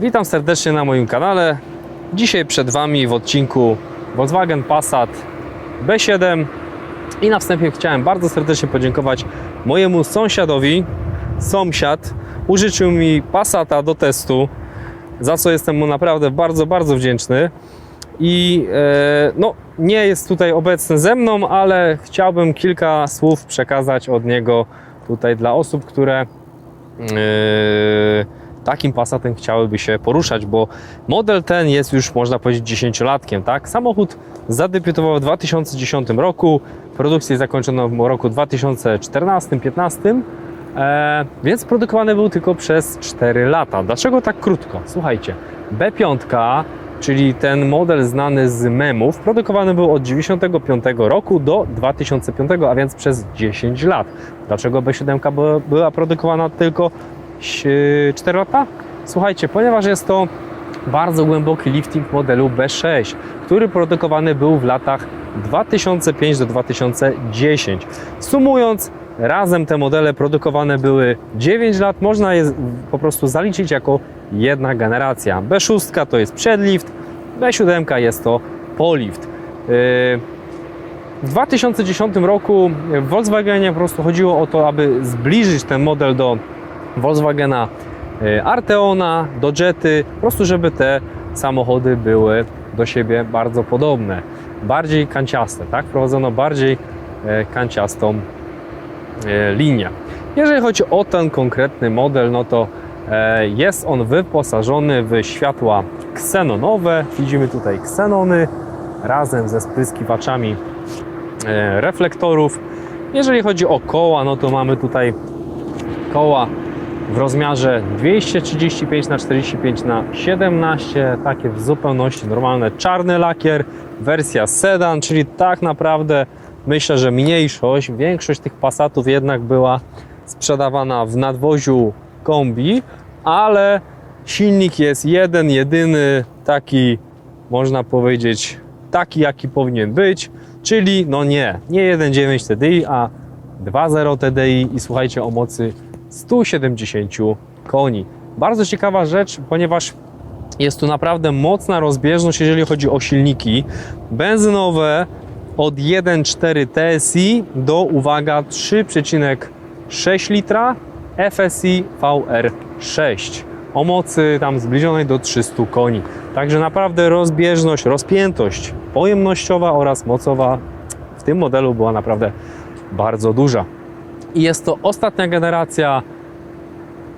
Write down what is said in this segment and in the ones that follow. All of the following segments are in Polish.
Witam serdecznie na moim kanale. Dzisiaj przed Wami w odcinku Volkswagen Passat B7 i na wstępie chciałem bardzo serdecznie podziękować mojemu sąsiadowi. Sąsiad użyczył mi Passata do testu, za co jestem mu naprawdę bardzo, bardzo wdzięczny. I e, no, nie jest tutaj obecny ze mną, ale chciałbym kilka słów przekazać od niego tutaj dla osób, które Yy, takim Passatem chciałyby się poruszać, bo model ten jest już można powiedzieć dziesięciolatkiem, tak? Samochód zadebiutował w 2010 roku, produkcję zakończono w roku 2014-15, e, więc produkowany był tylko przez 4 lata. Dlaczego tak krótko? Słuchajcie, B5 czyli ten model znany z memów, produkowany był od 95 roku do 2005, a więc przez 10 lat. Dlaczego B7 była- była produkowana tylko 4 lata? Słuchajcie, ponieważ jest to bardzo głęboki lifting modelu B6, który produkowany był w latach 2005 do 2010. Sumując, razem te modele produkowane były 9 lat, można je po prostu zaliczyć jako jedna generacja. B6 to jest przedlift, B7 jest to polift. Yy, w 2010 roku w Volkswagenie po prostu chodziło o to, aby zbliżyć ten model do Volkswagena y, Arteona, do Jety, po prostu żeby te samochody były do siebie bardzo podobne, bardziej kanciaste, tak? Wprowadzono bardziej e, kanciastą e, linię. Jeżeli chodzi o ten konkretny model, no to e, jest on wyposażony w światła ksenonowe. Widzimy tutaj ksenony razem ze spryskiwaczami reflektorów. Jeżeli chodzi o koła, no to mamy tutaj koła w rozmiarze 235 na 45 na 17, takie w zupełności normalne, czarny lakier, wersja sedan, czyli tak naprawdę myślę, że mniejszość, większość tych Passatów jednak była sprzedawana w nadwoziu kombi, ale silnik jest jeden, jedyny, taki można powiedzieć, taki jaki powinien być, czyli no nie, nie 1.9 TDI, a 2.0 TDI i słuchajcie o mocy 170 koni. Bardzo ciekawa rzecz, ponieważ jest tu naprawdę mocna rozbieżność, jeżeli chodzi o silniki benzynowe od 1.4 TSI do, uwaga, 3,6 litra FSI VR6 o mocy tam zbliżonej do 300 koni. Także naprawdę rozbieżność, rozpiętość pojemnościowa oraz mocowa w tym modelu była naprawdę bardzo duża. I jest to ostatnia generacja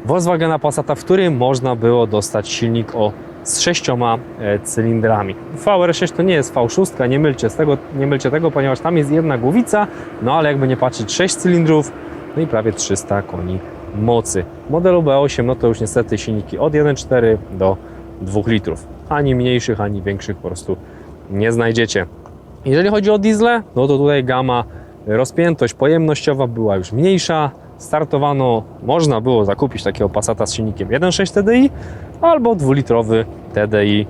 Volkswagena Passata, w którym można było dostać silnik o z sześcioma e, cylindrami. VR6 to nie jest V6, nie mylcie, z tego, nie mylcie tego, ponieważ tam jest jedna głowica, no ale jakby nie patrzeć 6 cylindrów, no i prawie 300 koni mocy. Modelu B8 no to już niestety silniki od 1,4 do 2 litrów. Ani mniejszych, ani większych po prostu nie znajdziecie. Jeżeli chodzi o diesle, no to tutaj gama rozpiętość pojemnościowa była już mniejsza. Startowano, można było zakupić takiego Passata z silnikiem 1.6 TDI albo 2-litrowy TDI e,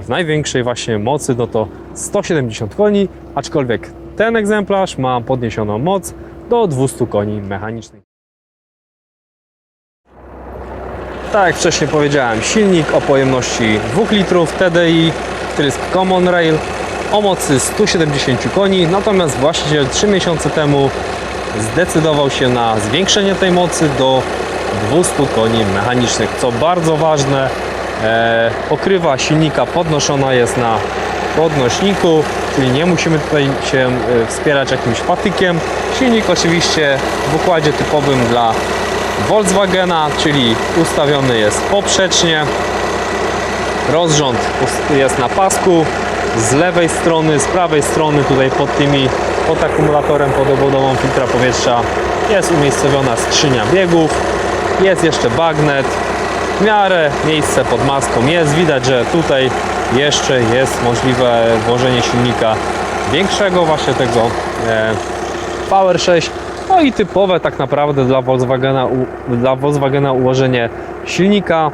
w największej właśnie mocy, no to 170 koni, aczkolwiek ten egzemplarz ma podniesioną moc do 200 koni mechanicznych. Tak jak wcześniej powiedziałem, silnik o pojemności 2 litrów TDI, trysk Common Rail o mocy 170 koni, natomiast właściciel 3 miesiące temu zdecydował się na zwiększenie tej mocy do 200 koni mechanicznych, co bardzo ważne. E, pokrywa silnika podnoszona jest na podnośniku, czyli nie musimy tutaj się e, wspierać jakimś patykiem. Silnik oczywiście w układzie typowym dla Volkswagena, czyli ustawiony jest poprzecznie. Rozrząd jest na pasku z lewej strony, z prawej strony tutaj pod tymi, pod akumulatorem pod obwodową filtra powietrza. Jest umiejscowiona skrzynia biegów, jest jeszcze bagnet, w miarę miejsce pod maską jest, widać, że tutaj jeszcze jest możliwe włożenie silnika większego, właśnie tego e, Power 6, no i typowe tak naprawdę dla Volkswagena, dla Volkswagena ułożenie silnika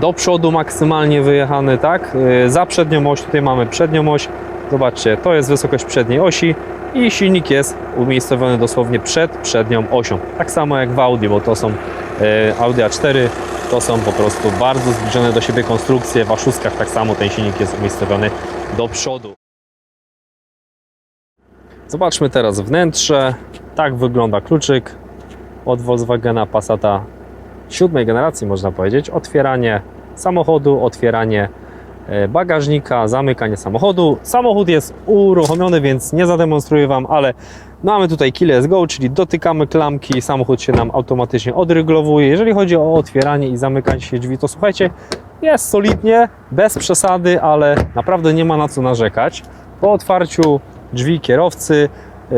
do przodu maksymalnie wyjechany, tak? Yy, Za przednią oś, tutaj mamy przednią oś. Zobaczcie, to jest wysokość przedniej osi i silnik jest umiejscowiony dosłownie przed przednią osią. Tak samo jak w Audi, bo to są yy, Audi A4 to są po prostu bardzo zbliżone do siebie konstrukcje. W Aszuskach tak samo ten silnik jest umiejscowiony do przodu. Zobaczmy teraz wnętrze. Tak wygląda kluczyk od Volkswagena Passata siódmej generacji, można powiedzieć. Otwieranie samochodu, otwieranie e, bagażnika, zamykanie samochodu. Samochód jest uruchomiony, więc nie zademonstruję Wam, ale mamy tutaj Keyless Go, czyli dotykamy klamki, samochód się nam automatycznie odryglowuje. Jeżeli chodzi o otwieranie i zamykanie się drzwi, to słuchajcie, jest solidnie, bez przesady, ale naprawdę nie ma na co narzekać. Po otwarciu drzwi kierowcy, yy,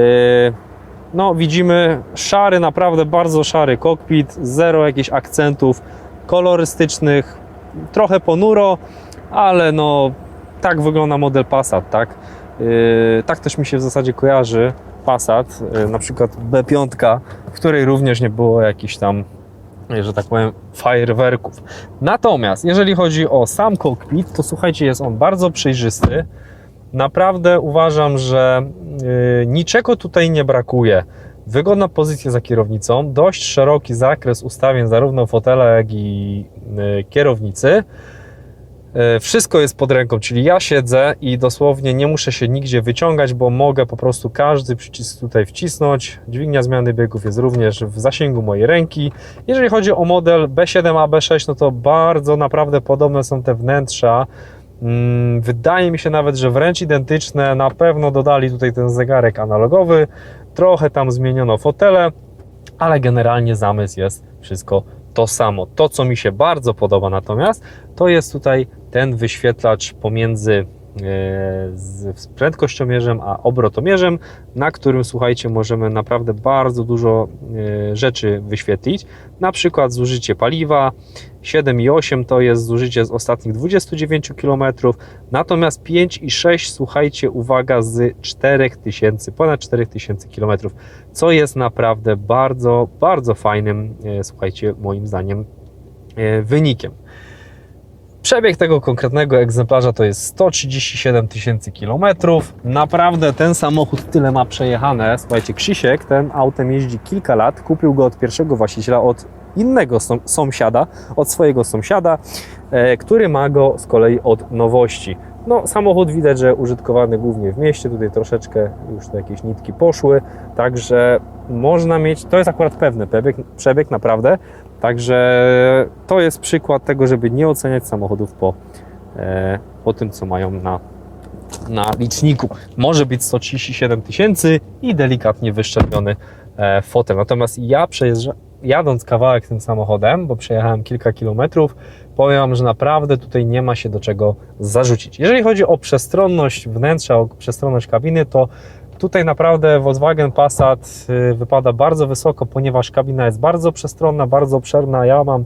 no widzimy szary, naprawdę bardzo szary kokpit, zero jakichś akcentów kolorystycznych, trochę ponuro, ale no tak wygląda model Passat, tak? Yy, tak też mi się w zasadzie kojarzy Passat, yy, na przykład B5, w której również nie było jakichś tam, yy, że tak powiem, fajerwerków. Natomiast jeżeli chodzi o sam kokpit, to słuchajcie, jest on bardzo przejrzysty. Naprawdę uważam, że yy, niczego tutaj nie brakuje. Wygodna pozycja za kierownicą, dość szeroki zakres ustawień zarówno fotela, jak i yy, kierownicy. Yy, Wszystko jest pod ręką, czyli ja siedzę i dosłownie nie muszę się nigdzie wyciągać, bo mogę po prostu każdy przycisk tutaj wcisnąć. Dźwignia zmiany biegów jest również w zasięgu mojej ręki. Jeżeli chodzi o model B7 a B6, no to bardzo naprawdę podobne są te wnętrza. Mm, Wydaje mi się nawet, że wręcz identyczne. Na pewno dodali tutaj ten zegarek analogowy. Trochę tam zmieniono fotele, ale generalnie zamysł jest wszystko to samo. To, co mi się bardzo podoba natomiast, to jest tutaj ten wyświetlacz pomiędzy z z prędkościomierzem a obrotomierzem, na którym słuchajcie, możemy naprawdę bardzo dużo e, rzeczy wyświetlić. Na przykład zużycie paliwa 7,8 to jest zużycie z ostatnich 29 km, natomiast 5,6 słuchajcie, uwaga, z 4000, ponad 4000 km, co jest naprawdę bardzo, bardzo fajnym, e, słuchajcie, moim zdaniem e, wynikiem. Przebieg tego konkretnego egzemplarza to jest 137 tysięcy kilometrów. Naprawdę ten samochód tyle ma przejechane. Słuchajcie, Krzysiek ten autem jeździ kilka lat. Kupił go od pierwszego właściciela, od innego sąs- sąsiada, od swojego sąsiada, e, który ma go z kolei od nowości. No, samochód widać, że użytkowany głównie w mieście. Tutaj troszeczkę już te jakieś nitki poszły, także można mieć, to jest akurat pewny przebieg, przebieg naprawdę, Także to jest przykład tego, żeby nie oceniać samochodów po, e, po tym, co mają na, na liczniku. Może być 137 tysięcy i delikatnie wyszczepiony e, fotel. Natomiast ja przejeżdżam, jadąc kawałek tym samochodem, bo przejechałem kilka kilometrów, powiem Wam, że naprawdę tutaj nie ma się do czego zarzucić. Jeżeli chodzi o przestronność wnętrza, o przestronność kabiny, to Tutaj naprawdę Volkswagen Passat y, wypada bardzo wysoko, ponieważ kabina jest bardzo przestronna, bardzo obszerna. Ja mam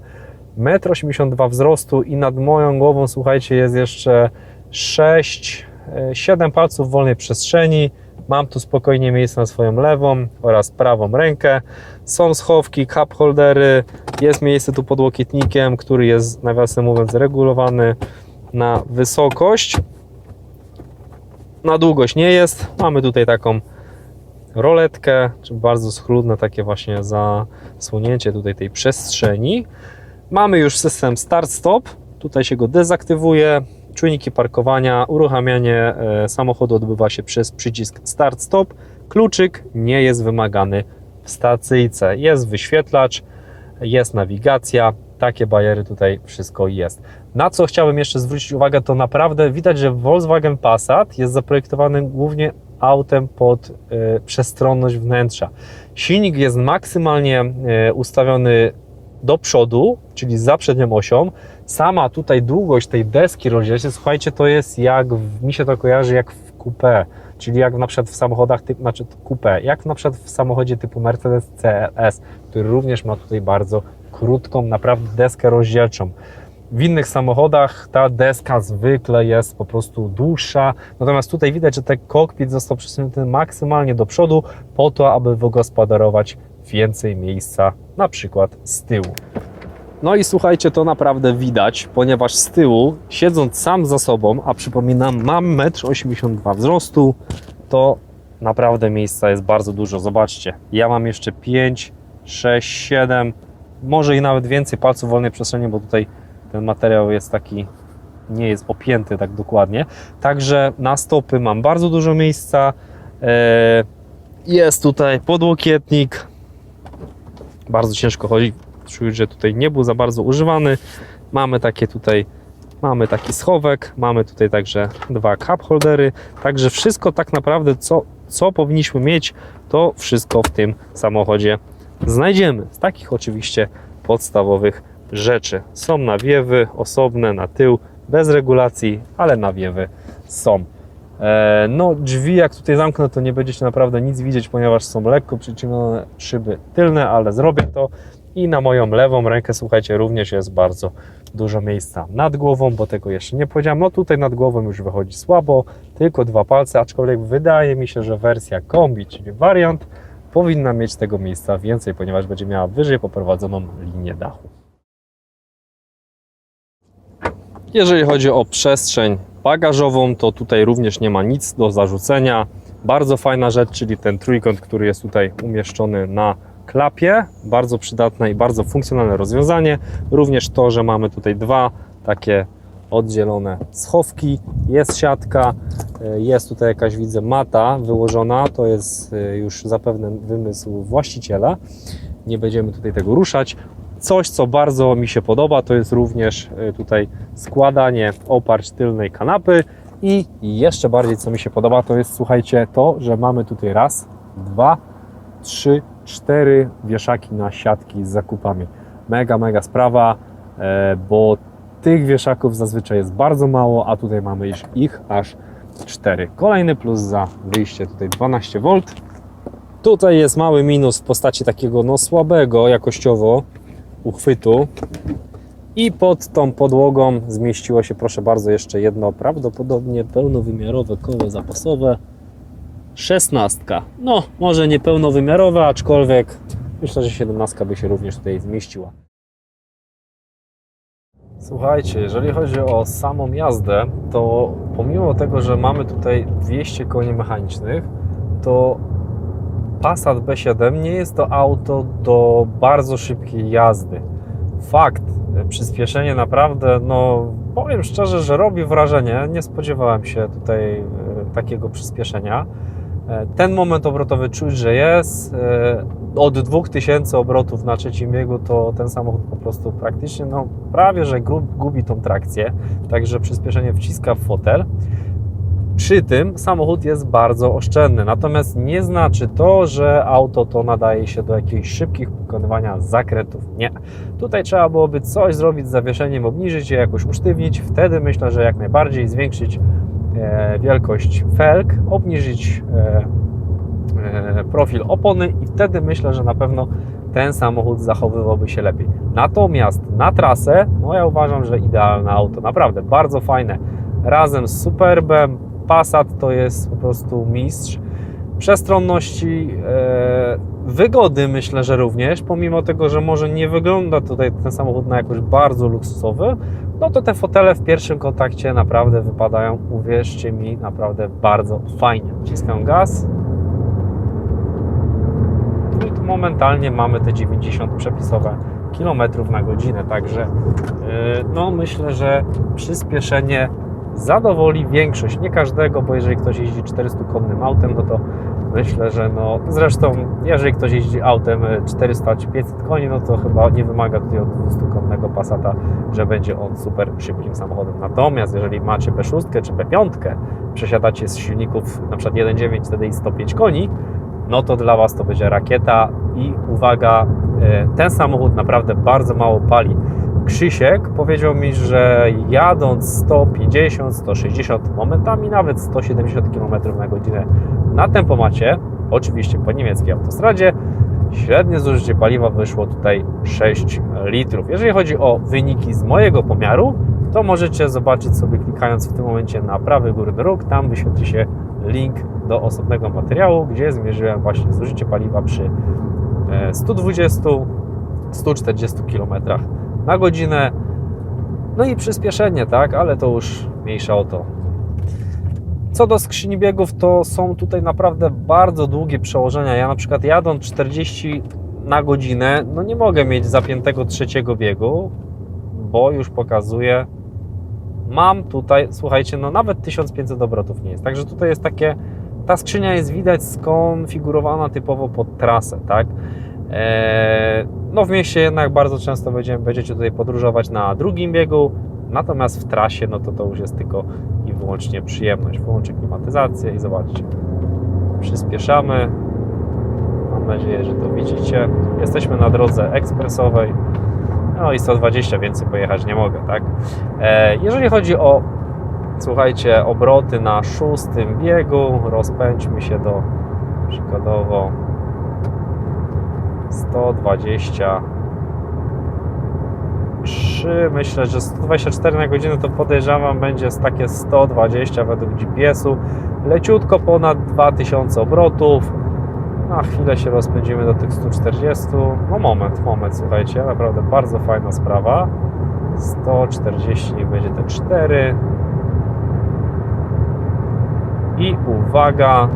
1,82 m wzrostu i nad moją głową, słuchajcie, jest jeszcze 6, 7 palców wolnej przestrzeni. Mam tu spokojnie miejsce na swoją lewą oraz prawą rękę. Są schowki, cup holdery, jest miejsce tu pod łokietnikiem, który jest nawiasem mówiąc regulowany na wysokość na długość nie jest. Mamy tutaj taką roletkę, czy bardzo schludne takie właśnie zasłonięcie tutaj tej przestrzeni. Mamy już system start-stop. Tutaj się go dezaktywuje. Czujniki parkowania, uruchamianie e, samochodu odbywa się przez przycisk start-stop. Kluczyk nie jest wymagany w stacyjce. Jest wyświetlacz, jest nawigacja, takie bajery tutaj wszystko jest. Na co chciałbym jeszcze zwrócić uwagę, to naprawdę widać, że Volkswagen Passat jest zaprojektowany głównie autem pod e, przestronność wnętrza. Silnik jest maksymalnie e, ustawiony do przodu, czyli za przednią osią. Sama tutaj długość tej deski rozdzielczej, słuchajcie, to jest jak, mi się to kojarzy jak w coupé, czyli jak na przykład w samochodach typu, znaczy coupé, jak na przykład w samochodzie typu Mercedes CLS, który również ma tutaj bardzo krótką, naprawdę deskę rozdzielczą. W innych samochodach ta deska zwykle jest po prostu dłuższa, natomiast tutaj widać, że ten kokpit został przesunięty maksymalnie do przodu po to, aby wygospodarować więcej miejsca, na przykład z tyłu. No i słuchajcie, to naprawdę widać, ponieważ z tyłu, siedząc sam za sobą, a przypominam, mam 1,82 m wzrostu, to naprawdę miejsca jest bardzo dużo. Zobaczcie, ja mam jeszcze 5, 6, 7, może i nawet więcej palców wolnej przestrzeni, bo tutaj ten materiał jest taki, nie jest opięty tak dokładnie. Także na stopy mam bardzo dużo miejsca. E, Jest tutaj podłokietnik. Bardzo ciężko chodzi. Czuć, że tutaj nie był za bardzo używany. Mamy takie tutaj, mamy taki schowek, mamy tutaj także dwa cup holdery. Także wszystko tak naprawdę, co, co powinniśmy mieć, to wszystko w tym samochodzie znajdziemy. Z takich oczywiście podstawowych rzeczy. Są nawiewy osobne na tył, bez regulacji, ale nawiewy są. E, No, drzwi, jak tutaj zamknę, to nie będziecie naprawdę nic widzieć, ponieważ są lekko przyciemnione szyby tylne, ale zrobię to. I na moją lewą rękę, słuchajcie, również jest bardzo dużo miejsca nad głową, bo tego jeszcze nie powiedziałem. No tutaj nad głową już wychodzi słabo, tylko dwa palce, aczkolwiek wydaje mi się, że wersja kombi, czyli wariant, powinna mieć tego miejsca więcej, ponieważ będzie miała wyżej poprowadzoną linię dachu. Jeżeli chodzi o przestrzeń bagażową, to tutaj również nie ma nic do zarzucenia. Bardzo fajna rzecz, czyli ten trójkąt, który jest tutaj umieszczony na klapie. Bardzo przydatne i bardzo funkcjonalne rozwiązanie. Również to, że mamy tutaj dwa takie oddzielone schowki. Jest siatka, e, jest tutaj jakaś, widzę, mata wyłożona. To jest e, już zapewne wymysł właściciela. Nie będziemy tutaj tego ruszać. Coś, co bardzo mi się podoba, to jest również e, tutaj składanie oparć tylnej kanapy i jeszcze bardziej, co mi się podoba, to jest, słuchajcie, to, że mamy tutaj raz, dwa, trzy, cztery wieszaki na siatki z zakupami. Mega, mega sprawa, e, bo tych wieszaków zazwyczaj jest bardzo mało, a tutaj mamy ich- ich aż cztery. Kolejny plus za wyjście tutaj 12 V. Tutaj jest mały minus w postaci takiego no słabego jakościowo uchwytu. I pod tą podłogą zmieściło się, proszę bardzo, jeszcze jedno prawdopodobnie pełnowymiarowe koło zapasowe. Szesnastka. No, może nie pełnowymiarowe, aczkolwiek myślę, że siedemnastka by się również tutaj zmieściła. Słuchajcie, jeżeli chodzi o samą jazdę, to pomimo tego, że mamy tutaj 200 koni mechanicznych, to Passat B7 nie jest to auto do bardzo szybkiej jazdy. Fakt, przyspieszenie naprawdę, no powiem szczerze, że robi wrażenie. Nie spodziewałem się tutaj e, takiego przyspieszenia. E, Ten moment obrotowy czuć, że jest. E, Od 2000 obrotów na trzecim biegu to ten samochód po prostu praktycznie, no prawie, że gu- gubi tą trakcję. Także przyspieszenie wciska w fotel. Przy tym samochód jest bardzo oszczędny, natomiast nie znaczy to, że auto to nadaje się do jakichś szybkich pokonywania zakrętów. Nie. Tutaj trzeba byłoby coś zrobić z zawieszeniem, obniżyć je, jakoś usztywnić. Wtedy myślę, że jak najbardziej zwiększyć wielkość felg, obniżyć e, e, profil opony i wtedy myślę, że na pewno ten samochód zachowywałby się lepiej. Natomiast na trasę, no ja uważam, że idealne auto, naprawdę bardzo fajne. Razem z Superbem, Passat to jest po prostu mistrz. Przestronności, e, wygody myślę, że również, pomimo tego, że może nie wygląda tutaj ten samochód na jakoś bardzo luksusowy, no to te fotele w pierwszym kontakcie naprawdę wypadają, uwierzcie mi, naprawdę bardzo fajnie. Wciskam gaz. I tu momentalnie mamy te 90 przepisowe kilometrów na godzinę, także yy, no myślę, że przyspieszenie zadowoli większość, nie każdego, bo jeżeli ktoś jeździ 400-konnym autem, no to myślę, że no zresztą jeżeli ktoś jeździ autem e, 400 czy 500 koni, no to chyba nie wymaga tutaj od 200-konnego Passata, że będzie on super szybkim samochodem. Natomiast jeżeli macie B6 czy B5, przesiadacie z silników przykład 1.9 TDI 105 koni, no to dla Was to będzie rakieta i uwaga, e, ten samochód naprawdę bardzo mało pali. Krzysiek powiedział mi, że jadąc 150, 160, momentami nawet 170 km na godzinę na tempomacie, oczywiście po niemieckiej autostradzie, średnie zużycie paliwa wyszło tutaj 6 litrów. Jeżeli chodzi o wyniki z mojego pomiaru, to możecie zobaczyć sobie klikając w tym momencie na prawy górny róg, tam wyświetli się link do osobnego materiału, gdzie zmierzyłem właśnie zużycie paliwa przy e, 120-140 km na godzinę. No i przyspieszenie, tak, ale to już mniejsza o to. Co do skrzyni biegów, to są tutaj naprawdę bardzo długie przełożenia. Ja na przykład jadąc 40 na godzinę no nie mogę mieć zapiętego trzeciego biegu, bo już pokazuje, mam tutaj, słuchajcie, no nawet 1500 obrotów nie jest. Także tutaj jest takie, ta skrzynia jest widać skonfigurowana typowo pod trasę, tak? Eee, no w mieście jednak bardzo często będziemy, będziecie tutaj podróżować na drugim biegu, natomiast w trasie no to to już jest tylko i wyłącznie przyjemność. Wyłączę klimatyzację i zobaczcie. Przyspieszamy. Mam nadzieję, że to widzicie. Jesteśmy na drodze ekspresowej. No i 120 więcej pojechać nie mogę, tak? E, jeżeli chodzi o, słuchajcie, obroty na szóstym biegu, rozpędźmy się do przykładowo 123. Myślę, że 124 na godzinę to podejrzewam będzie takie 120 według GPS-u. Leciutko ponad 2000 obrotów. Na chwilę się rozpędzimy do tych 140. No moment, moment, słuchajcie, naprawdę bardzo fajna sprawa. 140 niech będzie te 4. I uwaga,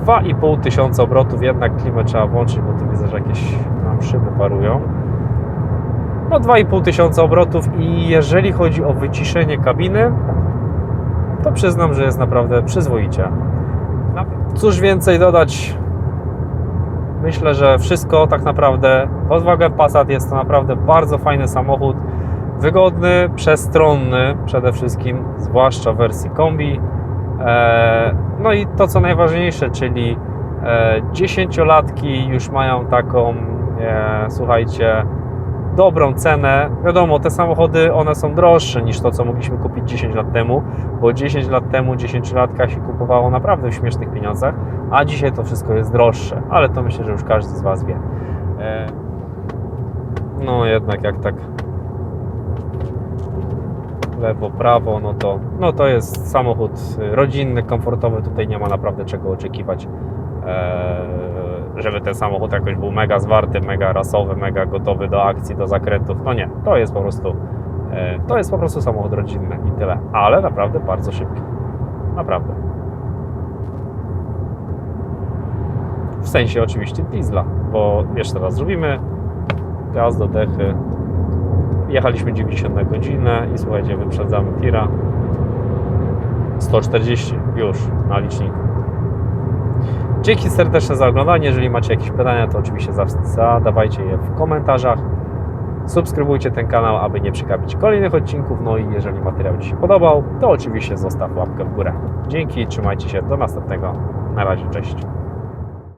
2,5 tysiąca obrotów, jednak klimę trzeba włączyć, bo tu widzę, że jakieś nam szyby parują. No 2,5 tysiąca obrotów i jeżeli chodzi o wyciszenie kabiny, to przyznam, że jest naprawdę przyzwoicie. No, Cóż więcej dodać? Myślę, że wszystko tak naprawdę. Volkswagen Passat jest to naprawdę bardzo fajny samochód. Wygodny, przestronny przede wszystkim, zwłaszcza w wersji kombi. E, No i to co najważniejsze, czyli e, dziesięciolatki już mają taką, e, słuchajcie, dobrą cenę. Wiadomo, te samochody one są droższe niż to, co mogliśmy kupić 10 lat temu, bo 10 lat temu 10-latka się kupowało naprawdę w śmiesznych pieniądzach, a dzisiaj to wszystko jest droższe, ale to myślę, że już każdy z Was wie. No jednak jak tak lewo, prawo, no to, no to jest samochód rodzinny, komfortowy, tutaj nie ma naprawdę czego oczekiwać, e, żeby ten samochód jakoś był mega zwarty, mega rasowy, mega gotowy do akcji, do zakrętów, no nie, to jest po prostu, e, to jest po prostu samochód rodzinny i tyle, ale naprawdę bardzo szybki, naprawdę. W sensie oczywiście diesla, bo jeszcze raz zrobimy gaz do dechy, Jechaliśmy 90 na godzinę i słuchajcie, wyprzedzamy tira. 140 już na liczniku. Dzięki serdeczne za oglądanie. Jeżeli macie jakieś pytania, to oczywiście za- zadawajcie je w komentarzach. Subskrybujcie ten kanał, aby nie przegapić kolejnych odcinków. No i jeżeli materiał Ci się podobał, to oczywiście zostaw łapkę w górę. Dzięki, trzymajcie się, do następnego. Na razie, cześć.